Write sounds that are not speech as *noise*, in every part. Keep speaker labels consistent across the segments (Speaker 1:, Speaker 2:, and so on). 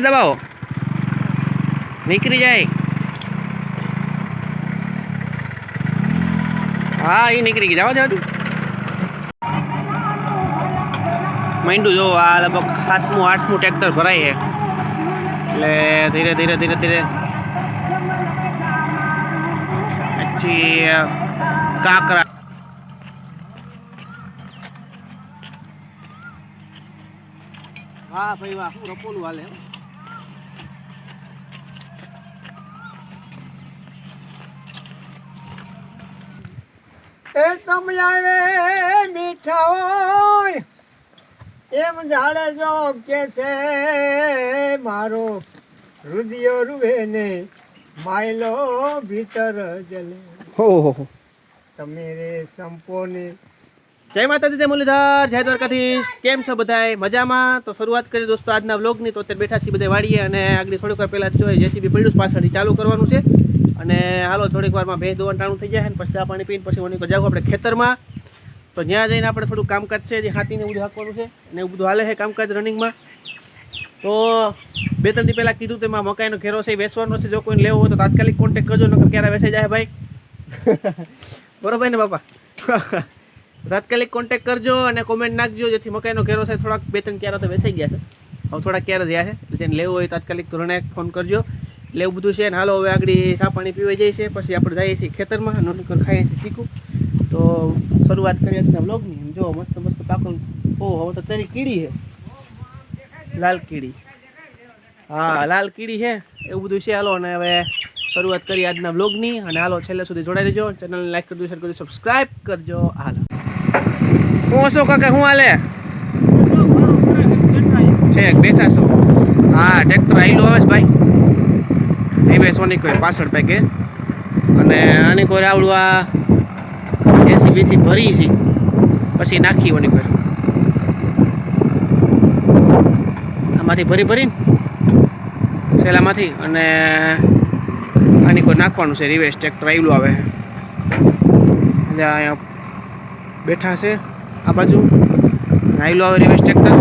Speaker 1: દબાવો. નીકળી જાય. હા એ નીકળી ગઈ. જવા જવા માંડું જો, આ લગભગ સાતમું, આઠમું ટ્રેક્ટર ભરાય છે. એટલે ધીરે ધીરે ધીરે ધીરે. પછી કાંકરા. વાહ ભાઈ, વાહ રપોલું હાલે
Speaker 2: એ કમલાવે મીઠા હોય. એમ જાડે જો કે છે મારો રુદિયો રૂવે ને માયલો ભીતર જલે.
Speaker 1: હો હો હો
Speaker 2: તમે રે સંપોને.
Speaker 1: જય માતાજી જય મુરલીધર જય દ્વારકાધીશ. કેમ છો બધાય? મજામાં? તો શરૂઆત કરી દોસ્તો આજના વ્લોગની. તો અત્યારે બેઠા છીએ બધા વાળીએ અને આગળ થોડીક વાર પહેલાં જોઈએ જેસીબી પડ્યું પાછળ પાછળથી ચાલુ કરવાનું છે. અને હાલો થોડીક વારમાં ભેંસ દોવાનું થઈ જાય ને પછી આ પાણી પીને પછી ઓની જાવ આપણે ખેતરમાં. તો ત્યાં જઈને આપણે થોડું કામકાજ છે જે હાથીને બધું હાંકવાનું છે. અને એવું બધું હાલે છે કામકાજ રનિંગમાં. તો બે ત્રણ દી પહેલાં કીધું તેમાં મકાઈનો ઘેરો છે વેચવાનો છે. જો કોઈને લેવો હોય તો તાત્કાલિક કોન્ટેક કરજો નકર ક્યારે વેચાઈ જાય ભાઈ. *laughs* બરોબર ને બાપા? તાત્કાલિક કોન્ટેક કરજો અને કોમેન્ટ નાખજો જેથી મકાઈનો ઘેરો છે થોડાક બે ત્રણ ક્યારે તો વેચાઈ ગયા છે. હવે થોડાક ક્યારે રહ્યા છે જેને લેવું હોય તાત્કાલિક ધોરણે ફોન કરજો. એટલે એવું બધું છે ને હાલો હવે આગળ ચા પાણી પીવા જાય છે પછી આપણે જઈએ છીએ ખેતરમાં નોનકર ખાઈએ છીએ શીખું તો શરૂઆત કરીએ આજના બ્લોગની જો મસ્ત મસ્ત પાકલ ઓ હવે તો તારી કીડી છે. લાલ કીડી. હા લાલ કીડી છે. એવું બધું છે હાલો અને હવે શરૂઆત કરી આજના બ્લોગની અને હાલો છેલ્લે સુધી જોડાઈ રહેજો. ચેનલને લાઈક કરજો શેર કરજો સબસ્ક્રાઇબ કરજો. હાલો. હું શું કાકા હું હાલે? છે બેઠા છો. હા ટ્રેક્ટર આવેલું આવે છે ભાઈ. એ બેસવાની કોઈ પાછળ પેકે અને આની કોઈ આવડું આ એસીબીથી ભરી છે. પછી નાખી ઓની કોઈ આમાંથી ભરી ભરીને સેલામાંથી અને આની કોઈ નાખવાનું છે. રિવેસ ટ્રેક્ટર આવેલું આવે. એટલે અહીંયા બેઠા છે આ બાજુ. નાયલું આવે રિવેસ ટ્રેક્ટર.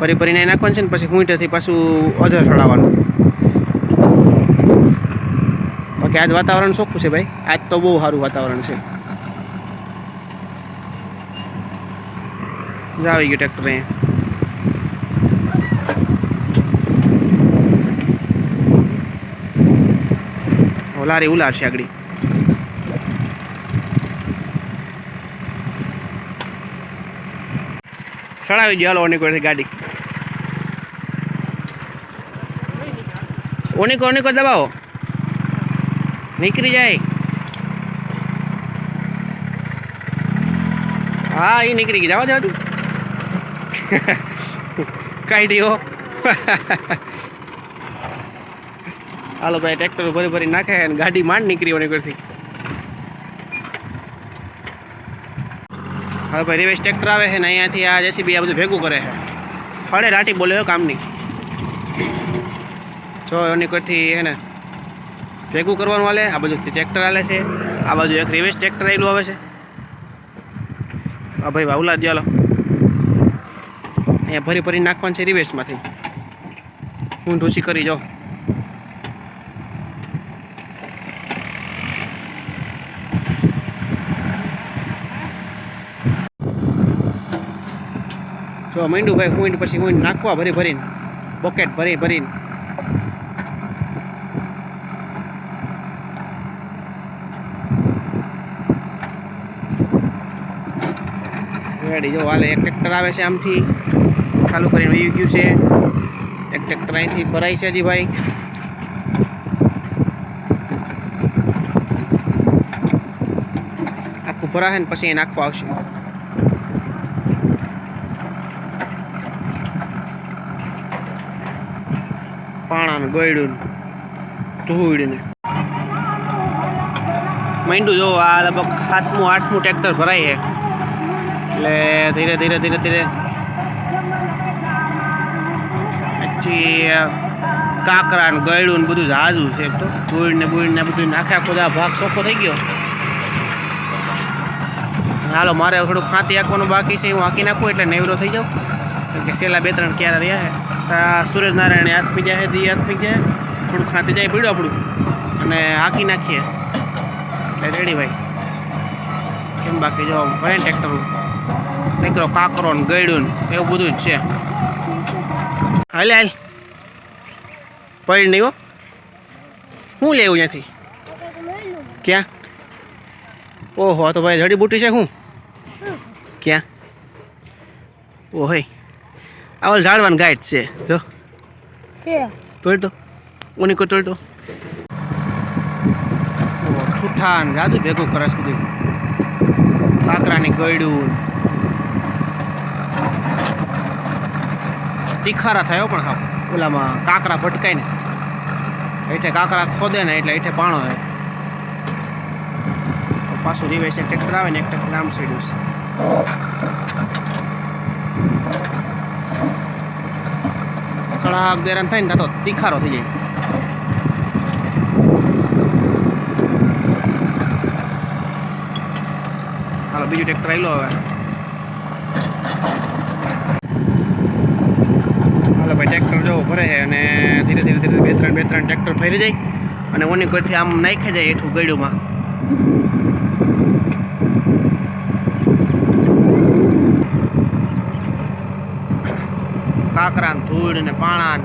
Speaker 1: ફરી ફરીને નાખવાનું છે ને પછી હુંઈટેથી પાછું અધર ચડાવવાનું. બાકી આજ વાતાવરણ ચોખ્ખું છે ભાઈ? આજ તો બહુ સારું વાતાવરણ છે. આવી ગયું ટ્રેક્ટર અહીંયા. લારી ઉલાર છે આગળ. સડાવી દો હાલો ઓનિકો ગાડી. ઓનિકો ઓનિકો દબાવો. નીકળી જાય. હા એ નીકળી ગઈ. જવા જવા તું કાઢી હો. હાલો ભાઈ, ટ્રેક્ટર ભરી ભરી નાખે અને ગાડી માંડ નીકળી ઓની કરથી હાલો ભાઈ, રિવેશ ટ્રેક્ટર આવે છે ને અહીંયાથી આ જેસીબી આ બધું ભેગું કરે છે. ફળે લાટી બોલે કામની. જો, એની કરથી હે ને ભેગું કરવાનું હાલે. આ બાજુથી ટ્રેક્ટર હાલે છે. આ બાજુ એક રિવેસ ટ્રેક્ટર આવેલું આવે છે. આ ભાઈ વાવલા દે અહીંયા ભરી ભરી નાખવાનું છે રિવેસમાંથી હું ઢોસી કરી જાઉં જો માંડ્યું ભાઈ હું પછી હું નાખવા ભરી ભરીને. પોકેટ ભરી ભરીને. રેડી. જો હાલે એક ટ્રેક્ટર આવે છે આમથી. ચાલુ કરીને વી ગયું છે. એક ટ્રેક્ટર અહીંથી ભરાય છે હજી ભાઈ. આખું ભરાશે ને પછી એ નાખવા આવશે. પાણાનું ગોયડું ધૂળને. માંડ્યું જો આ લગભગ સાતમું, આઠમું ટ્રેક્ટર ભરાય છે. એટલે ધીરે ધીરે ધીરે ધીરે. પછી કાકરા ને ગળ્યું ને બધું ઝાઝું છે તો. ધૂળ ને બૂળ ને બધું નાખ્યા ખોદા ભાગ ચોખ્ખો થઈ ગયો. હાલો, મારે થોડુંક ખાંતી આંકવાનું બાકી છે, હું આંકી નાખું એટલે નેવરો થઈ જાઉં. કે છેલ્લા બે, ત્રણ ક્યારે રહ્યા છે. આ સૂર્યનારાયણ હાથ પી જાય દી હાથ પી જાય થોડુંક ખાંતી જાય પીડ્યું આપણું. અને હાંકી નાખીએ. એટલે રેડી ભાઈ. કેમ બાકી જો ભલે ટ્રેક્ટર નીકળો કાકરો ને ગયડું ને એવું બધું જ છે. હાલે, હાલ. પડી નહીં હો. શું લેવું ત્યાંથી? ક્યાં? ઓહો તો ભાઈ જડીબુટી છે શું ક્યાં? ઓહે. આ ઝાડવાનું ગાય છે, જો. તોડ તો. ઓની કોઈ તોડ તો. ઠૂઠા ને જાદુ ભેગું કરે સુધી કાકરાની ગળ્યું તીખારા થાય પણ હા ઓલામાં કાંકરા ભટકાય ને એટલે કાંકરા ખોદે ને એટલે એટલે પાણો હોય. પાછું રિવેશ એક ટ્રેક્ટર આવે ને એક ટ્રેક્ટર આમ સીડ્યું સળાગ દેરાન થાય ને તો તીખારો થઈ જાય. હાલો બીજું ટ્રેક્ટર આવેલો હવે હાલો ભાઈ છે અને ધીરે ધીરે ધીરે બે ત્રણ બે ત્રણ ટ્રેક્ટર ફરી જાય અને ઓની કોઈથી આમ નાખી જાય એઠું ગળ્યુંમાં. કાકરા ધૂળ ને પાણા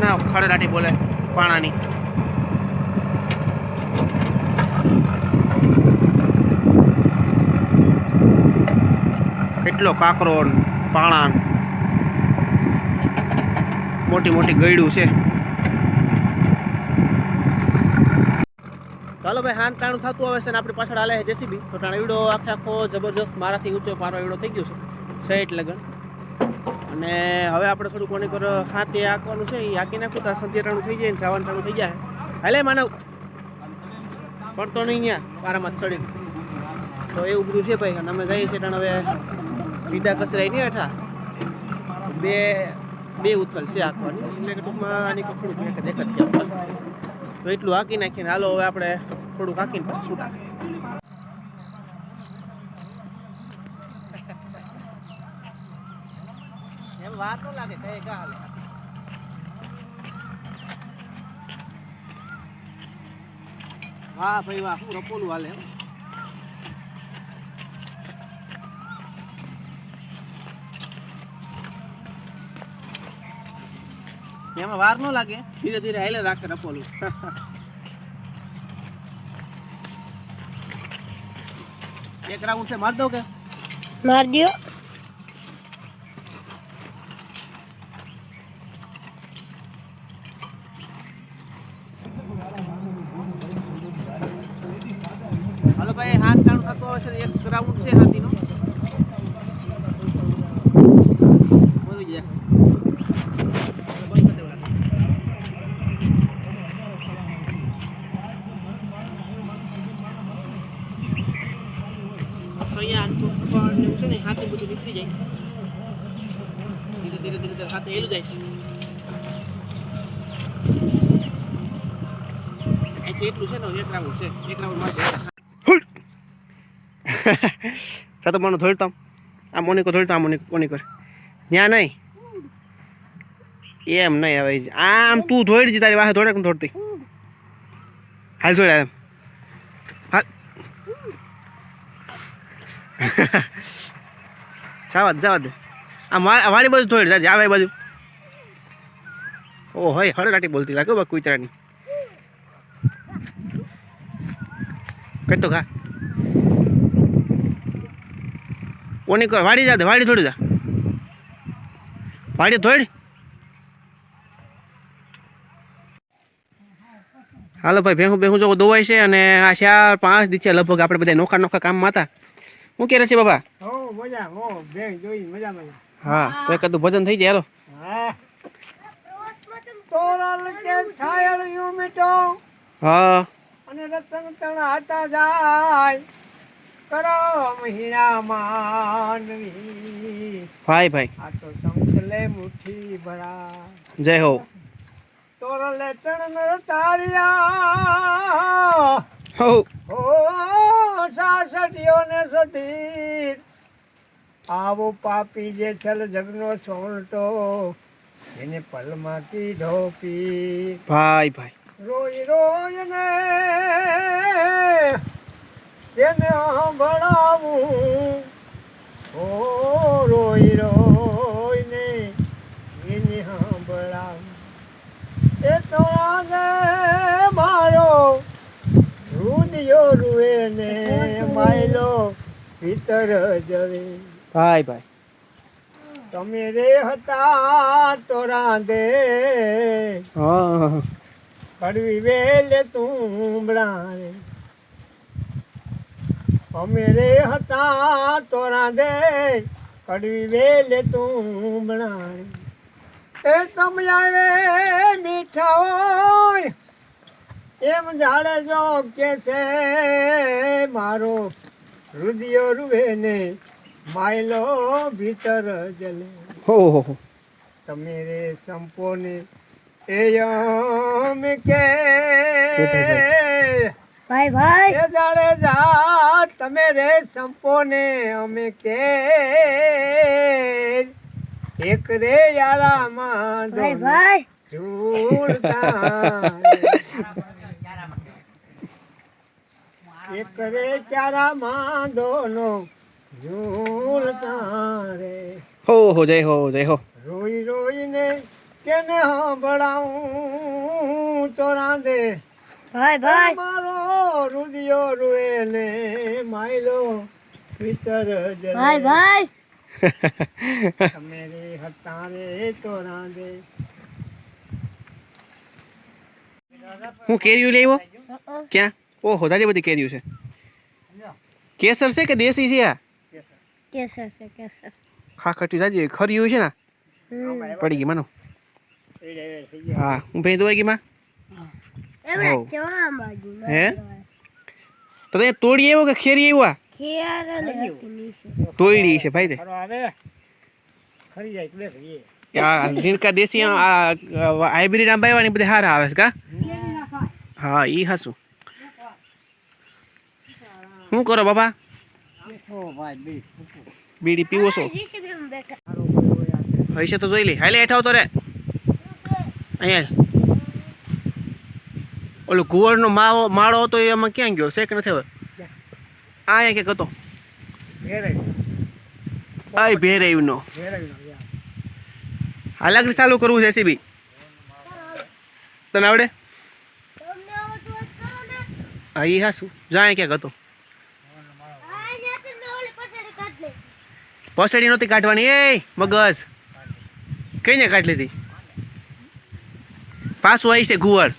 Speaker 1: ને ખડરાટી બોલે પાણાની? કેટલો કાકરો પાણા મોટી મોટી ગયડું છે. ચાલો ભાઈ, હાન ટાણું થતું આવે છે ને આપણી પાછળ હાલે છે જેસીબી. તો ટાણ ઈવડો આખે આખો જબરજસ્ત મારાથી ઊંચો પારો એવડો થઈ ગયો છે. સેટ લગન. અને હવે આપણે થોડુંક કોની કર હાથે આંકવાનું છે એ આંકી નાખું તો સંધ્યા ટાણું થઈ જાય ને જવાનું થઈ જાય. હાલે માનવ. પડતો નહીં અહીંયા પારામાં ચડીને તો એવું બધું છે ભાઈ, અને અમે જઈએ છીએ ટાણ હવે. વિદા કસરાય નહીં હેઠા. બે બે ઉથલ છે આખવાની એટલે ટૂંકમાં આની કપડું એક જ એક જ છે. તો એટલું હાંકી નાખીને હાલો હવે આપણે થોડુંક હાંકીને પછી છૂટા. એમ વાર ન લાગે, કઈ કા હાલે. વાહ ભાઈ વાહ હું રપોલું હાલે હો. એમાં વાર ન લાગે. ધીરે ધીરે હાલે રાખે રપોલું એક રાઉન્ડ છે, માર દો કે?
Speaker 3: માર દ્યો
Speaker 1: હાલો ભાઈ હાથ ટાણું થતું આવે છે એક રાઉન્ડ છે હાથીનો બોલી જાય સૈયા ચોખા ને એવું છે ને હાથે બધું નીકળી જાય ધીરે ધીરે ધીરે ધીરે હાથે હેલું જાય છે અહીંથી એટલું છે ને એક રાઉન્ડ છે એક રાઉન્ડમાં તો મને ધોળતામ આ મોનિકો ધોળતા આ મોનિકો મોનિકો ત્યાં નહીં એમ નહીં હવે આમ તું ધોઈ જ તારી વાહે ધોડે કે ધોડતી હાલ ધોડે એમ હાલ જવા દે જવા દે આ મા- મારી બાજુ ધોઈ જાજે આવે એ બાજુ ઓ હોય હળગાટી બોલતી લાગે બા કુતરાની કઈ તો ખા. ઓની કર વાડી જા વાડી થોડી જા. વાડી થોડી. હાલો ભાઈ ભેહું ભેહું જો દોવાય છે અને આ ચાર પાંચ દી છે લગભગ આપણે બધા નોખા નોખા કામમાં હતા. હું કે છે બાબા?
Speaker 2: હા
Speaker 1: તો એક ભજન થઈ જાય હાલો.
Speaker 2: હા. અને રતન તણ હતા જાય. કરો મહિના માનવી.
Speaker 1: ભાઈ ભાઈ.
Speaker 2: આ તો સંકલે મુઠ્ઠી ભરા.
Speaker 1: જય હો.
Speaker 2: તોર તણ નર તારિયા
Speaker 1: હો.
Speaker 2: હો સાસટીઓ ને સતી આવો પાપી જે છલ જગનો સોલટો એને પલમાં કીધો પી
Speaker 1: ભાઈ ભાઈ.
Speaker 2: રોઈ રોઈ ને તેને સાંભળાવું. હો રોઈ રોઈ ને એને સાંભળાવું. એ તો મારો રુદિયો રૂએ ને માયલો ભીતર જવે.
Speaker 1: ભાઈ ભાઈ.
Speaker 2: તમે રે હતા તો રાંધે.
Speaker 1: હા.
Speaker 2: કડવી વેલે તું બ્રાણે અમે રે હતા તોરા દે કડવી વેલે તું બ્રાણે એ તમે આવે મીઠા હોય એમ જાડે જો કે છે મારો રુદિયો રૂવે ને માયલો ભીતર જલે.
Speaker 1: હો.
Speaker 2: તમે રે સંપોને એ યમ કે
Speaker 3: ભાઈ ભાઈ?
Speaker 2: એ જાણે જા તમે રે સંપોને અમે કે. એક રે યારામાં
Speaker 3: ભાઈ ભાઈ.
Speaker 2: ઝૂલતા એક રે ચારામાં દોનો ઝૂલતા રે
Speaker 1: હો હો જય હો જય હો.
Speaker 2: રોઈ રોઈને કેને સાંભળાવું તો રાંધે
Speaker 3: ભાઈ. ભાઈ
Speaker 2: મારો રુદિયો રૂએ ને માયલો વિતર.
Speaker 3: ભાઈ ભાઈ.
Speaker 2: મેરે હતા રે તો રાંધે
Speaker 1: હું કેરીયું લેવો ક્યાં? ઓહો તાજી બધી કેરીયું છે. કેસર છે કે દેશી છે આ?
Speaker 3: કેસર છે કેસર.
Speaker 1: ખાખટ્યું તાજી ખર્યું છે ને પડી ગઈ માનો. હા હું ભેં દોવાઈ ગઈ માં હે? તો તે તોડી આવ્યો કે ખેરી આવ્યો
Speaker 3: ખેર
Speaker 1: તોડી છે ભાઈ તે.
Speaker 2: ખરી જાય એટલે ખરીએ.
Speaker 1: આ લીનકા દેશી આ હાઇબ્રિડ આંબા આવ્યા ને બધા હારા આવે છે કા? હા ઈ હાસું શું કરો બાબા બીડી પીવો છો? તો જોઈ લે. હાલે હેઠા તો રે અહીંયા. ઓલો કુંવરનો માવો માળો હતો એ એમાં ક્યાં ગયો? છે કે નથી હવે. આ અહીંયા ક્યાંક હતો. આ ભેરેવનો
Speaker 2: ઘેરાયનો, યા.
Speaker 1: હાલ આગળ ચાલુ કરવું છે સીબી તને આવડે?
Speaker 3: હા ને
Speaker 1: હા હાસું જાય ક્યાંક હતો. પસડી નહોતી કાઢવાની. એ મગજ. કઈને કાઢ લીધી? પાછું આવી છે ગુવર